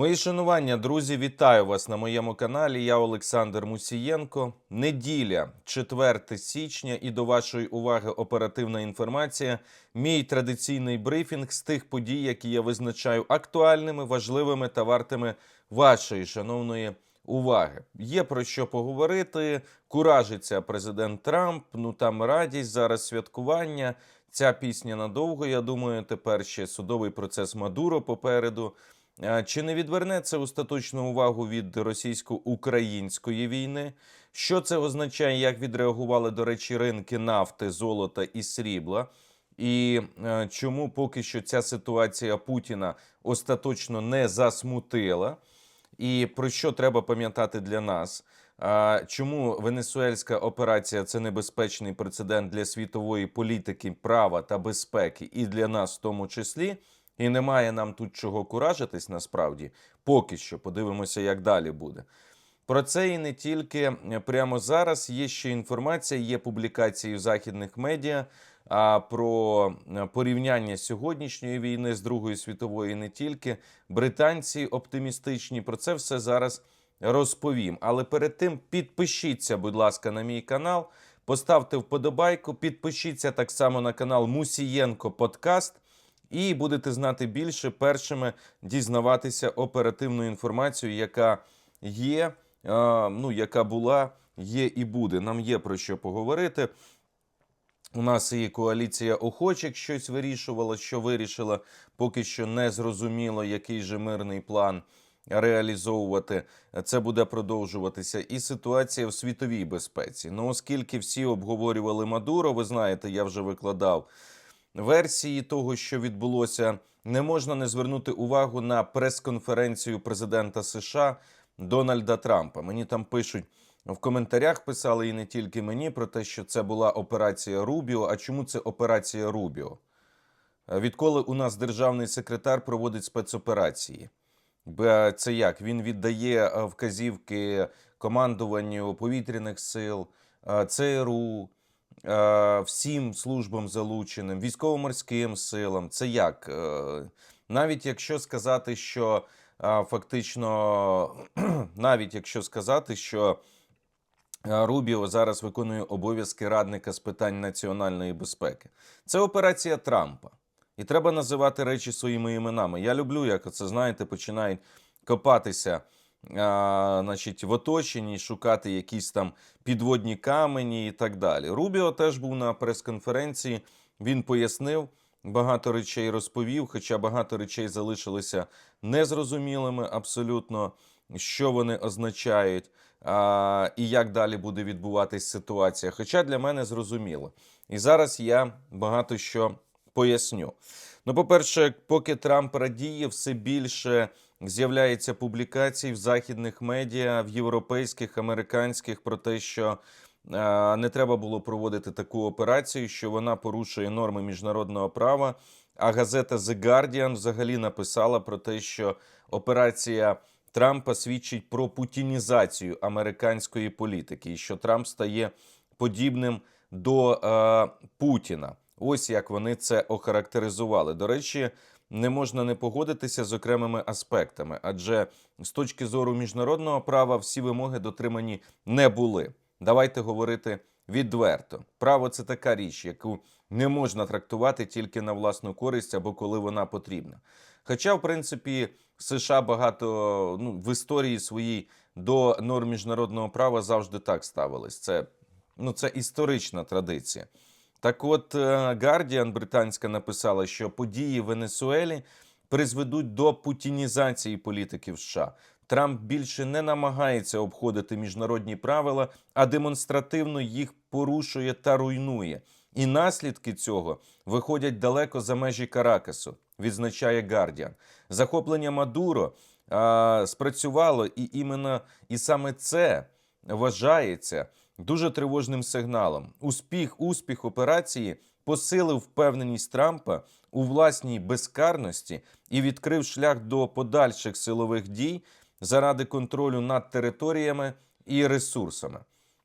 Мої шанування, друзі, вітаю вас на моєму каналі. Я Олександр Мусієнко. Неділя, 4 січня, і до вашої уваги оперативна інформація. Мій традиційний брифінг з тих подій, які я визначаю актуальними, важливими та вартими вашої шановної уваги. Є про що поговорити. Куражиться президент Трамп. Ну там радість зараз святкування. Ця пісня надовго. Я думаю, тепер ще судовий процес Мадуро попереду. А Чи не відверне це остаточну увагу від російсько-української війни? Що це означає, як відреагували, до речі, ринки нафти, золота і срібла? І е, чому поки що ця ситуація Путіна остаточно не засмутила? І про що треба пам'ятати для нас? Чому венесуельська операція це небезпечний прецедент для світової політики, права та безпеки, і для нас в тому числі? І немає нам тут чого куражитись насправді. Поки що подивимося, як далі буде. Про це і не тільки прямо зараз. Є ще інформація, є публікації в західних медіа а, про порівняння сьогоднішньої війни з Другої світової, і не тільки британці оптимістичні. Про це все зараз розповім. Але перед тим підпишіться, будь ласка, на мій канал, поставте вподобайку, підпишіться так само на канал Мусієнко Подкаст. І будете знати більше першими дізнаватися оперативну інформацію, яка є, ну яка була, є і буде. Нам є про що поговорити. У нас і коаліція охочих щось вирішувала, що вирішила, поки що не зрозуміло, який же мирний план реалізовувати. Це буде продовжуватися. І ситуація в світовій безпеці. Ну, оскільки всі обговорювали Мадуро, ви знаєте, я вже викладав версії того, що відбулося, не можна не звернути увагу на прес-конференцію президента США Дональда Трампа. Мені там пишуть в коментарях, писали і не тільки мені про те, що це була операція Рубіо. А чому це операція Рубіо? Відколи у нас державний секретар проводить спецоперації? Це як? Він віддає е, вказівки командуванню повітряних сил, е, ЦРУ, е, всім службам залученим, військово-морським силам. Це як? Е, Навіть якщо сказати, що е, фактично, навіть якщо сказати, що е, Рубіо зараз виконує обов'язки радника з питань національної безпеки. Це операція Трампа. І треба називати речі своїми іменами. Я люблю, як це знаєте, починають копатися а, значить, в оточенні, шукати якісь там підводні камені і так далі. Рубіо теж був на прес-конференції. Він пояснив, багато речей розповів, хоча багато речей залишилися незрозумілими абсолютно, що вони означають. А, і як далі буде відбуватись ситуація. Хоча для мене зрозуміло. І зараз я багато що поясню. Ну, по-перше, поки Трамп радіє, все більше з'являється публікацій в західних медіа, в європейських, американських про те, що е, не треба було проводити таку операцію, що вона порушує норми міжнародного права. А газета The Guardian взагалі написала про те, що операція Трампа свідчить про путінізацію американської політики, і що Трамп стає подібним до е, Путіна. Ось як вони це охарактеризували. До речі, не можна не погодитися з окремими аспектами, адже з точки зору міжнародного права всі вимоги дотримані не були. Давайте говорити відверто. Право це така річ, яку не можна трактувати тільки на власну користь або коли вона потрібна. Хоча, в принципі, США багато ну, в історії своїй до норм міжнародного права завжди так ставились. Це, ну, це історична традиція. Так от Guardian британська написала, що події в Венесуелі призведуть до путінізації політики в США. Трамп більше не намагається обходити міжнародні правила, а демонстративно їх порушує та руйнує. І наслідки цього виходять далеко за межі Каракасу, відзначає Guardian. Захоплення Мадуро а, спрацювало, і іменно і саме це вважається дуже тривожним сигналом. Успіх, успіх операції посилив впевненість Трампа у власній безкарності і відкрив шлях до подальших силових дій заради контролю над територіями і ресурсами.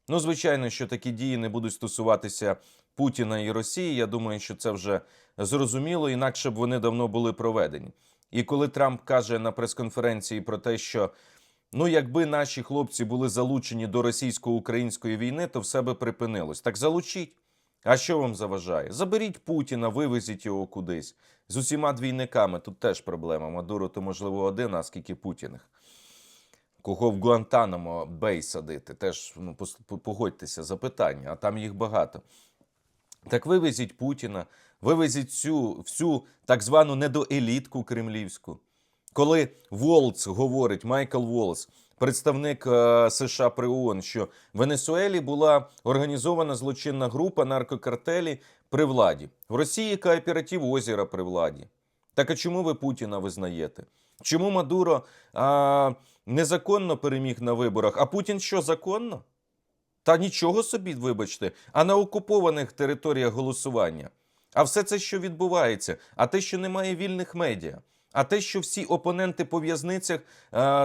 Ну, звичайно, що такі дії не будуть стосуватися Путіна і Росії. Я думаю, що це вже зрозуміло, інакше б вони давно були проведені. І коли Трамп каже на прес-конференції про те, що ну, якби наші хлопці були залучені до російсько-української війни, то все би припинилось. Так залучіть. А що вам заважає? Заберіть Путіна, вивезіть його кудись. З усіма двійниками тут теж проблема. Мадуро, то можливо один, а скільки Путіних. Кого в Гуантанамо Бей садити? Теж ну, погодьтеся, запитання, а там їх багато. Так вивезіть Путіна, вивезіть всю, всю так звану недоелітку кремлівську. Коли Волц говорить, Майкл Волц, представник е, США при ООН, що в Венесуелі була організована злочинна група наркокартелі при владі. В Росії кооператив озера при владі. Так а чому ви Путіна визнаєте? Чому Мадуро а, незаконно переміг на виборах? А Путін що законно? Та нічого собі, вибачте, а на окупованих територіях голосування. А все це, що відбувається, а те, що немає вільних медіа, а те, що всі опоненти по в'язницях,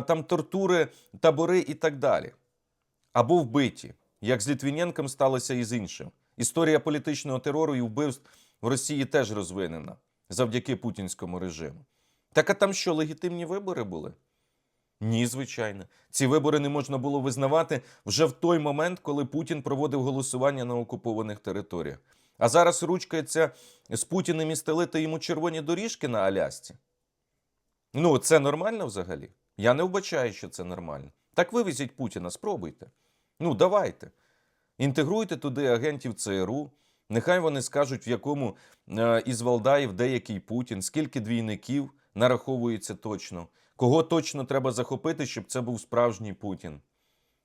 там тортури, табори і так далі. Або вбиті, як з Літвіненком сталося і з іншим. Історія політичного терору і вбивств в Росії теж розвинена завдяки путінському режиму. Так а там що, легітимні вибори були? Ні, звичайно. Ці вибори не можна було визнавати вже в той момент, коли Путін проводив голосування на окупованих територіях. А зараз ручкається з Путіним і стелити йому червоні доріжки на Алясці. Ну, це нормально взагалі? Я не вбачаю, що це нормально. Так вивезіть Путіна, спробуйте. Ну, давайте. Інтегруйте туди агентів ЦРУ. Нехай вони скажуть, в якому е, із Валдаїв деякий Путін, скільки двійників нараховується точно, кого точно треба захопити, щоб це був справжній Путін.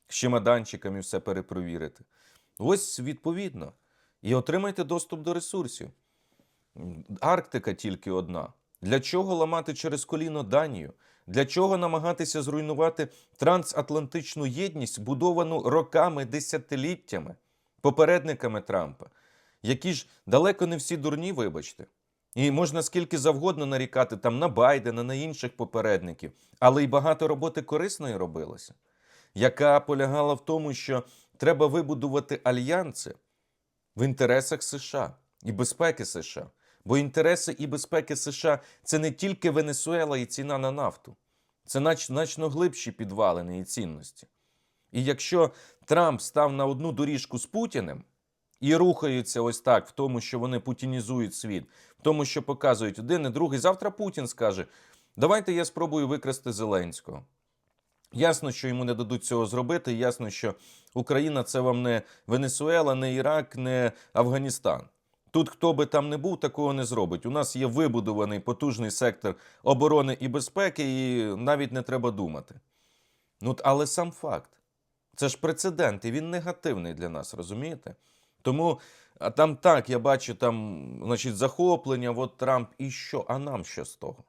З чемоданчиками все перепровірити. Ось відповідно. І отримайте доступ до ресурсів. Арктика тільки одна. Для чого ламати через коліно Данію? Для чого намагатися зруйнувати трансатлантичну єдність, будовану роками, десятиліттями, попередниками Трампа, які ж далеко не всі дурні, вибачте. І можна скільки завгодно нарікати там на Байдена, на інших попередників, але й багато роботи корисної робилося, яка полягала в тому, що треба вибудувати альянси в інтересах США і безпеки США. Бо інтереси і безпеки США це не тільки Венесуела і ціна на нафту, це значно глибші підвалини і цінності. І якщо Трамп став на одну доріжку з Путіним і рухаються ось так в тому, що вони путінізують світ, в тому, що показують один і другий, завтра Путін скаже: давайте я спробую викрасти Зеленського. Ясно, що йому не дадуть цього зробити. Ясно, що Україна це вам не Венесуела, не Ірак, не Афганістан. Тут хто би там не був, такого не зробить. У нас є вибудований потужний сектор оборони і безпеки, і навіть не треба думати. Ну, але сам факт. Це ж прецедент, і він негативний для нас, розумієте? Тому а там так, я бачу там, значить, захоплення, от Трамп, і що? А нам що з того?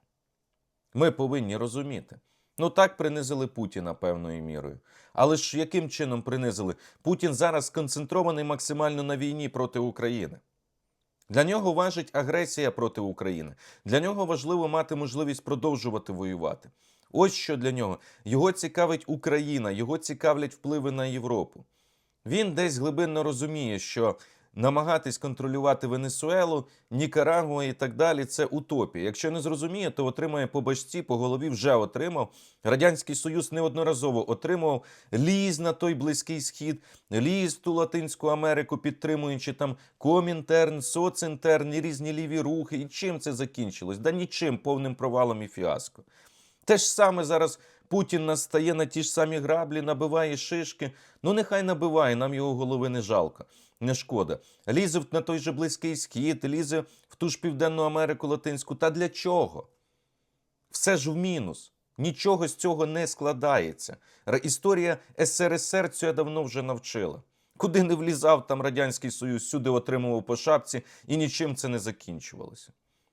Ми повинні розуміти. Ну так принизили Путіна певною мірою. Але ж яким чином принизили? Путін зараз сконцентрований максимально на війні проти України. Для нього важить агресія проти України. Для нього важливо мати можливість продовжувати воювати. Ось що для нього. Його цікавить Україна, його цікавлять впливи на Європу. Він десь глибинно розуміє, що намагатись контролювати Венесуелу, Нікарагуа і так далі це утопія. Якщо не зрозуміє, то отримає по башці, по голові вже отримав. Радянський Союз неодноразово отримував ліз на той близький схід, ліз ту Латинську Америку, підтримуючи там комінтерн, соцінтерн, і різні ліві рухи. І чим це закінчилось? Да нічим, повним провалом і фіаско. Те ж саме зараз Путін настає на ті ж самі граблі, набиває шишки. Ну, нехай набиває, нам його голови не жалко, не шкода. Лізе на той же Близький Схід, лізе в ту ж Південну Америку Латинську. Та для чого? Все ж в мінус. Нічого з цього не складається. Історія СРСР цього давно вже навчила. Куди не влізав там Радянський Союз, сюди отримував по шапці, і нічим це не закінчувалося.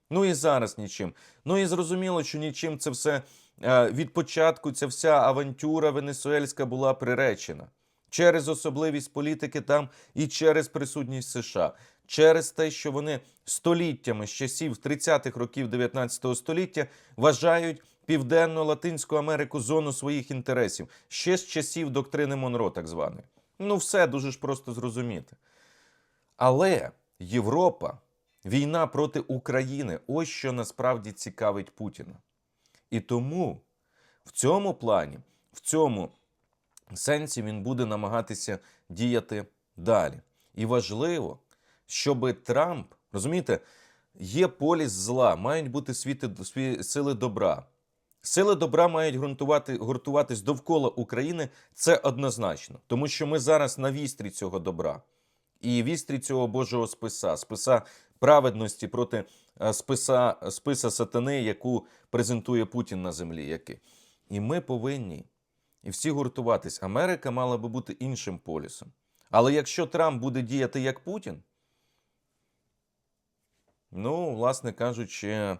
Ну і зараз нічим. Ну і зрозуміло, що нічим це все е, від початку, ця вся авантюра венесуельська була приречена через особливість політики там і через присутність США, через те, що вони століттями з часів 30-х років 19 століття вважають Південну Латинську Америку зону своїх інтересів ще з часів доктрини Монро, так званої. Ну, все дуже ж просто зрозуміти. Але Європа, війна проти України ось що насправді цікавить Путіна. І тому в цьому плані, в цьому сенсі він буде намагатися діяти далі. І важливо, щоб Трамп, розумієте, є поліс зла, мають бути світи, сві- сили добра. Сили добра мають ґрунтувати, гуртуватись довкола України. Це однозначно, тому що ми зараз на вістрі цього добра і вістрі цього Божого списа, списа праведності проти е, списа, списа сатани, яку презентує Путін на землі. Який. І ми повинні і всі гуртуватись. Америка мала би бути іншим полюсом. Але якщо Трамп буде діяти як Путін, ну, власне кажучи,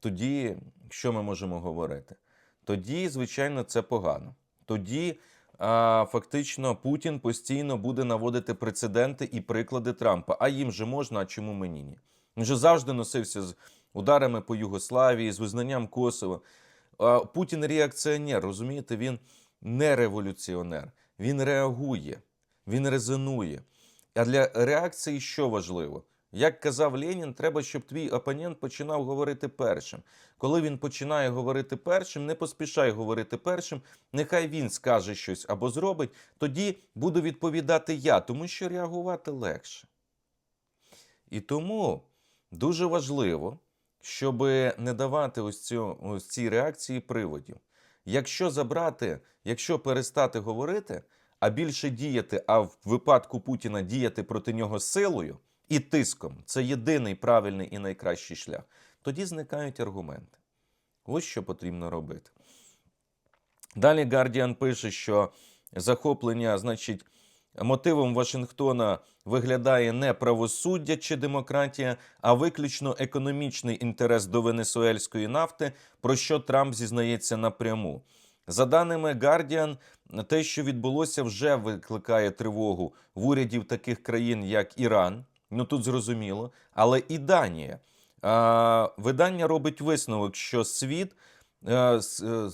тоді що ми можемо говорити? Тоді, звичайно, це погано. Тоді а, фактично Путін постійно буде наводити прецеденти і приклади Трампа. А їм же можна, а чому мені ні? Він же завжди носився з ударами по Югославії, з визнанням Косова. А, Путін реакціонер, розумієте, він не революціонер. Він реагує, він резонує. А для реакції що важливо? Як казав Ленін, треба, щоб твій опонент починав говорити першим. Коли він починає говорити першим, не поспішай говорити першим, нехай він скаже щось або зробить, тоді буду відповідати я, тому що реагувати легше. І тому дуже важливо, щоб не давати ось, цю, ось цій реакції приводів. Якщо забрати, якщо перестати говорити, а більше діяти, а в випадку Путіна діяти проти нього силою і тиском, це єдиний правильний і найкращий шлях, тоді зникають аргументи. Ось що потрібно робити. Далі Гардіан пише, що захоплення, значить, мотивом Вашингтона виглядає не правосуддя чи демократія, а виключно економічний інтерес до венесуельської нафти, про що Трамп зізнається напряму. За даними Guardian, те, що відбулося, вже викликає тривогу в урядів таких країн, як Іран. Ну тут зрозуміло, але і Данія. А, видання робить висновок, що світ,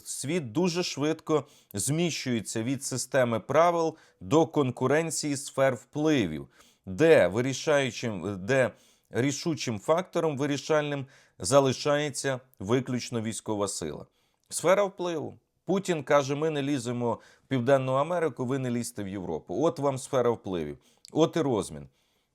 світ дуже швидко зміщується від системи правил до конкуренції сфер впливів, де вирішаючим, де рішучим фактором вирішальним залишається виключно військова сила. Сфера впливу. Путін каже: ми не ліземо в Південну Америку, ви не лізьте в Європу. От вам сфера впливів, от і розмін.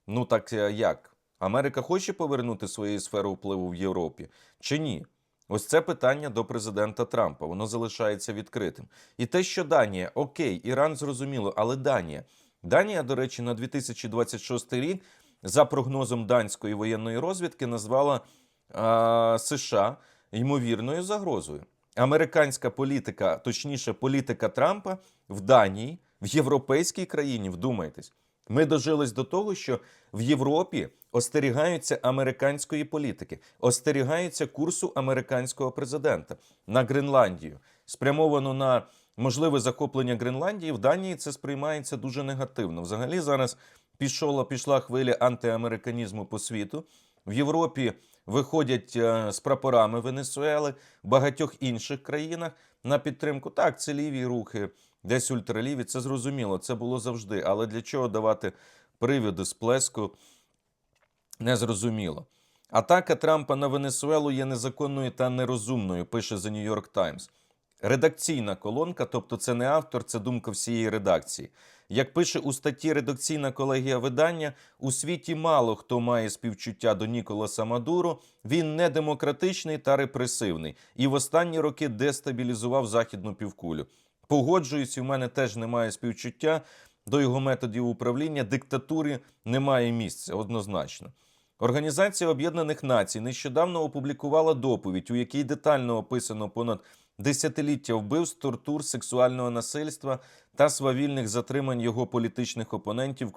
Ну так е, як? Америка хоче повернути свою сферу впливу в Європі чи ні? Ось це питання до президента Трампа. Воно залишається відкритим. І те, що Данія, окей, Іран зрозуміло, але Данія. Данія, до речі, на 2026 рік, за прогнозом данської воєнної розвідки, назвала а, США ймовірною загрозою. Американська політика, точніше, політика Трампа в Данії, в європейській країні, вдумайтесь. Ми дожились до того, що в Європі остерігаються американської політики, остерігаються курсу американського президента на Гренландію. Спрямовано на можливе захоплення Гренландії. В Данії це сприймається дуже негативно. Взагалі зараз пішла, пішла хвиля антиамериканізму по світу. В Європі виходять е, з прапорами Венесуели, в багатьох інших країнах на підтримку. Так, це ліві рухи, десь ультраліві, це зрозуміло, це було завжди. Але для чого давати привіди сплеску, незрозуміло. Атака Трампа на Венесуелу є незаконною та нерозумною, пише The New York Times. Редакційна колонка, тобто це не автор, це думка всієї редакції. Як пише у статті редакційна колегія видання, у світі мало хто має співчуття до Ніколаса Мадуро. Він недемократичний та репресивний і в останні роки дестабілізував західну півкулю. Погоджуюсь, і в мене теж немає співчуття до його методів управління. Диктатурі немає місця однозначно. Організація Об'єднаних Націй нещодавно опублікувала доповідь, у якій детально описано понад десятиліття вбивств, тортур, сексуального насильства та свавільних затримань його політичних опонентів,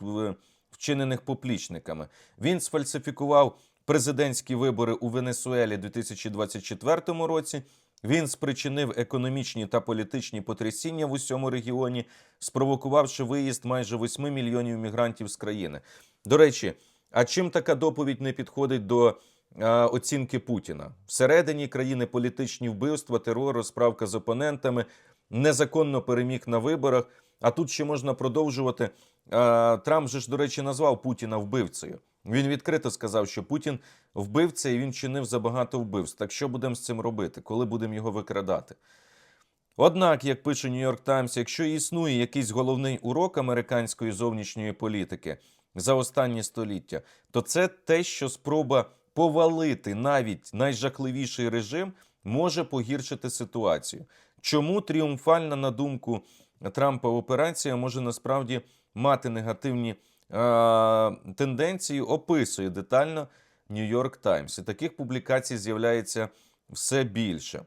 вчинених поплічниками. Він сфальсифікував президентські вибори у Венесуелі 2024 році. Він спричинив економічні та політичні потрясіння в усьому регіоні, спровокувавши виїзд майже 8 мільйонів мігрантів з країни. До речі, а чим така доповідь не підходить до е, оцінки Путіна? Всередині країни політичні вбивства, терор, розправка з опонентами, незаконно переміг на виборах. А тут ще можна продовжувати. Е, Трамп же ж, до речі, назвав Путіна вбивцею. Він відкрито сказав, що Путін вбивця і він чинив забагато вбивств. Так що будемо з цим робити, коли будемо його викрадати? Однак, як пише Нью-Йорк Таймс, якщо існує якийсь головний урок американської зовнішньої політики за останні століття, то це те, що спроба повалити навіть найжахливіший режим може погіршити ситуацію. Чому тріумфальна, на думку Трампа, операція може насправді мати негативні е- тенденції, описує детально Нью-Йорк Таймс. І таких публікацій з'являється все більше.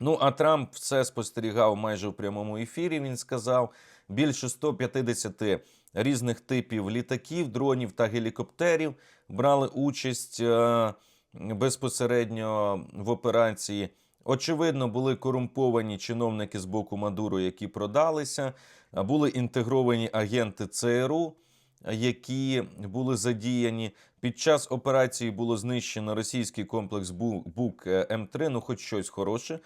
Ну, а Трамп все спостерігав майже в прямому ефірі. Він сказав більше 150 різних типів літаків, дронів та гелікоптерів брали участь е, безпосередньо в операції. Очевидно, були корумповані чиновники з боку Мадуро, які продалися. Були інтегровані агенти ЦРУ, які були задіяні. Під час операції було знищено російський комплекс Бу- Бук е, М3, ну хоч щось хороше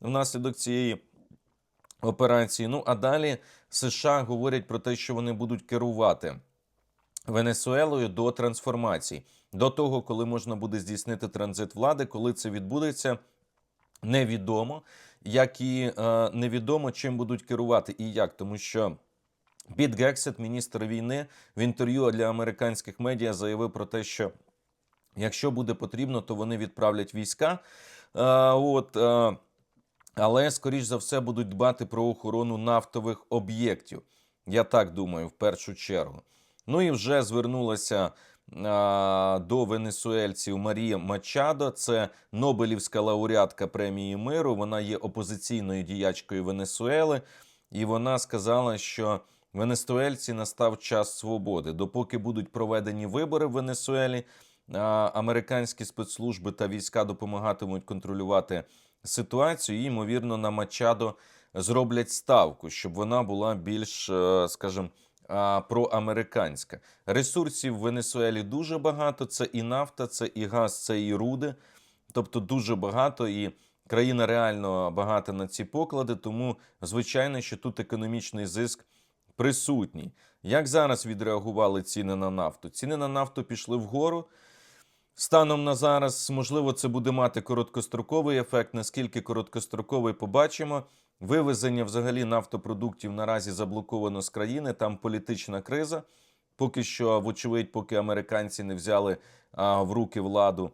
внаслідок цієї операції. Ну а далі США говорять про те, що вони будуть керувати Венесуелою до трансформації, до того, коли можна буде здійснити транзит влади, коли це відбудеться, невідомо, як і е, невідомо, чим будуть керувати і як, тому що. Піт Гексет, міністр війни, в інтерв'ю для американських медіа заявив про те, що якщо буде потрібно, то вони відправлять війська. Е, от, е, але, скоріш за все, будуть дбати про охорону нафтових об'єктів. Я так думаю, в першу чергу. Ну і вже звернулася а, до венесуельців Марія Мачадо. Це Нобелівська лауреатка премії миру. Вона є опозиційною діячкою Венесуели, і вона сказала, що венесуельці настав час свободи. Допоки будуть проведені вибори в Венесуелі, американські спецслужби та війська допомагатимуть контролювати ситуацію. І, ймовірно, на Мачадо зроблять ставку, щоб вона була більш, е, скажімо, проамериканська. Ресурсів в Венесуелі дуже багато. Це і нафта, це і газ, це і руди. Тобто дуже багато і країна реально багата на ці поклади. Тому, звичайно, що тут економічний зиск присутній. Як зараз відреагували ціни на нафту? Ціни на нафту пішли вгору. Станом на зараз, можливо, це буде мати короткостроковий ефект. Наскільки короткостроковий, побачимо. Вивезення взагалі нафтопродуктів наразі заблоковано з країни. Там політична криза. Поки що, вочевидь, поки американці не взяли а, в руки владу,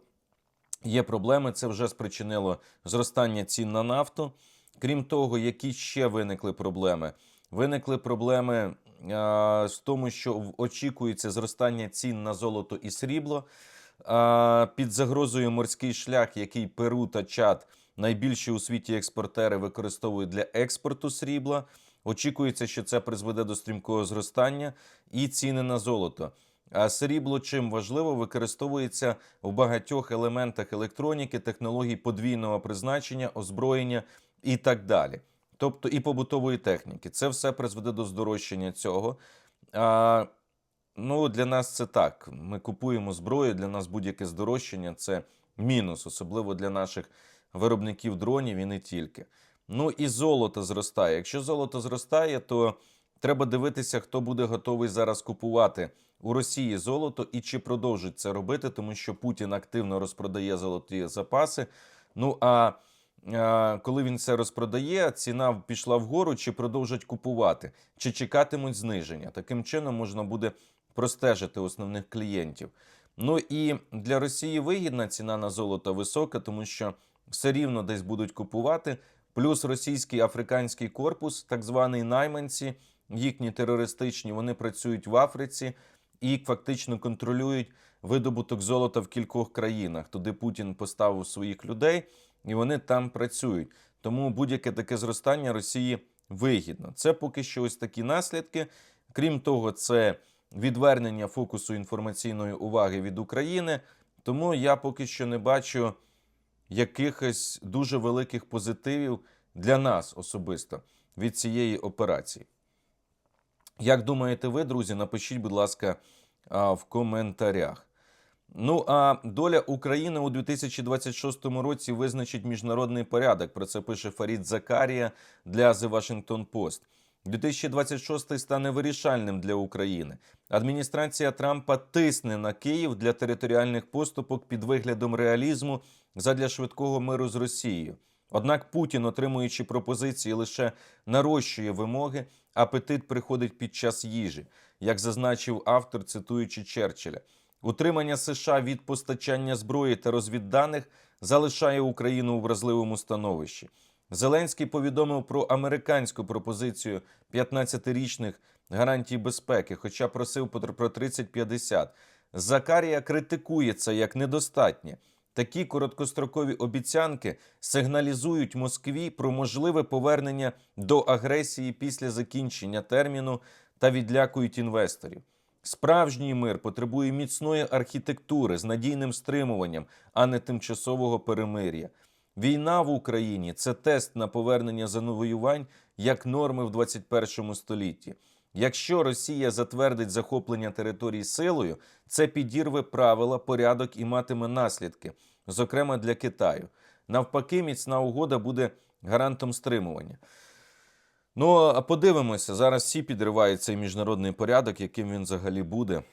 є проблеми. Це вже спричинило зростання цін на нафту. Крім того, які ще виникли проблеми? Виникли проблеми а, з тому, що очікується зростання цін на золото і срібло. А, Під загрозою морський шлях, який Перу та Чад найбільші у світі експортери використовують для експорту срібла. Очікується, що це призведе до стрімкого зростання і ціни на золото. А срібло чим важливо використовується в багатьох елементах електроніки, технологій подвійного призначення, озброєння і так далі. Тобто і побутової техніки. Це все призведе до здорожчання цього. А, ну, для нас це так. Ми купуємо зброю. Для нас будь-яке здорожчання це мінус, особливо для наших виробників дронів і не тільки. Ну і золото зростає. Якщо золото зростає, то треба дивитися, хто буде готовий зараз купувати у Росії золото і чи продовжить це робити, тому що Путін активно розпродає золоті запаси. Ну а коли він це розпродає, ціна пішла вгору, чи продовжать купувати, чи чекатимуть зниження. Таким чином можна буде простежити основних клієнтів. Ну і для Росії вигідна ціна на золото висока, тому що все рівно десь будуть купувати. Плюс російський африканський корпус, так званий найманці, їхні терористичні, вони працюють в Африці і фактично контролюють видобуток золота в кількох країнах. Туди Путін поставив своїх людей, і вони там працюють. Тому будь-яке таке зростання Росії вигідно. Це поки що ось такі наслідки. Крім того, це відвернення фокусу інформаційної уваги від України. Тому я поки що не бачу якихось дуже великих позитивів для нас особисто від цієї операції. Як думаєте ви, друзі, напишіть, будь ласка, в коментарях. Ну а доля України у 2026 році визначить міжнародний порядок. Про це пише Фарід Закарія для The Washington Post. 2026 стане вирішальним для України. Адміністрація Трампа тисне на Київ для територіальних поступок під виглядом реалізму задля швидкого миру з Росією. Однак Путін, отримуючи пропозиції, лише нарощує вимоги, апетит приходить під час їжі, як зазначив автор, цитуючи Черчилля. Утримання США від постачання зброї та розвідданих залишає Україну у вразливому становищі. Зеленський повідомив про американську пропозицію 15-річних гарантій безпеки, хоча просив про про 30-50. Закарія критикує це як недостатнє. Такі короткострокові обіцянки сигналізують Москві про можливе повернення до агресії після закінчення терміну та відлякують інвесторів. Справжній мир потребує міцної архітектури з надійним стримуванням, а не тимчасового перемир'я. Війна в Україні це тест на повернення завоювань як норми в 21 столітті. Якщо Росія затвердить захоплення територій силою, це підірве правила, порядок і матиме наслідки, зокрема для Китаю. Навпаки, міцна угода буде гарантом стримування. Ну, а подивимося, зараз всі підривають цей міжнародний порядок, яким він взагалі буде.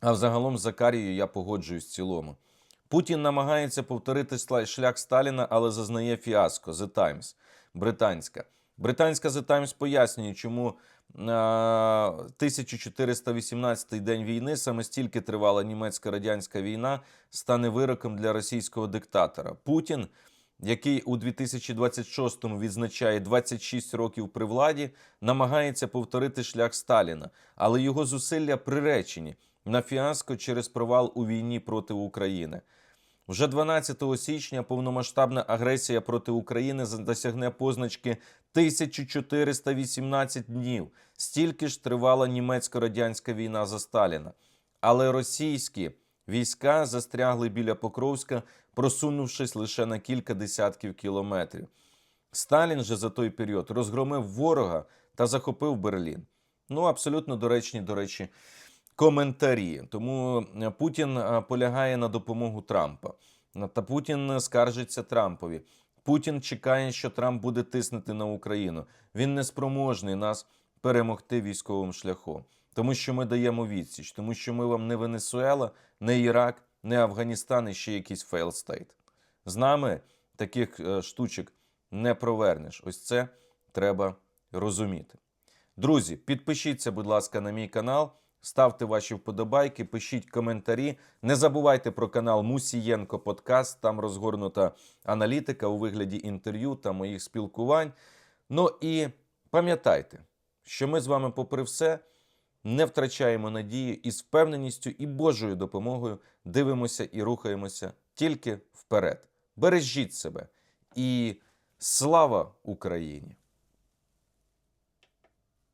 А взагалом з Закарією я погоджуюсь в цілому. Путін намагається повторити шлях Сталіна, але зазнає фіаско. The Times, британська. Британська The Times пояснює, чому а, 1418 день війни саме стільки тривала німецько-радянська війна, стане вироком для російського диктатора. Путін, який у 2026-му відзначає 26 років при владі, намагається повторити шлях Сталіна, але його зусилля приречені на фіаско через провал у війні проти України. Вже 12 січня повномасштабна агресія проти України досягне позначки 1418 днів. Стільки ж тривала німецько-радянська війна за Сталіна. Але російські війська застрягли біля Покровська, просунувшись лише на кілька десятків кілометрів. Сталін же за той період розгромив ворога та захопив Берлін. Ну, абсолютно доречні, до речі, коментарі. Тому е, Путін е, полягає на допомогу Трампа. Ну, Та Путін скаржиться Трампові. Путін чекає, що Трамп буде тиснути на Україну. Він не спроможний нас перемогти військовим шляхом, тому що ми даємо відсіч, тому що ми вам не Венесуела, не Ірак, не Афганістан і ще якийсь фейл стейт. З нами таких е, штучок не провернеш. Ось це треба розуміти. Друзі, підпишіться, будь ласка, на мій канал, ставте ваші вподобайки, пишіть коментарі. Не забувайте про канал Мусієнко Подкаст. Там розгорнута аналітика у вигляді інтерв'ю та моїх спілкувань. Ну і пам'ятайте, що ми з вами, попри все, не втрачаємо надії і з впевненістю і Божою допомогою дивимося і рухаємося тільки вперед. Бережіть себе і слава Україні!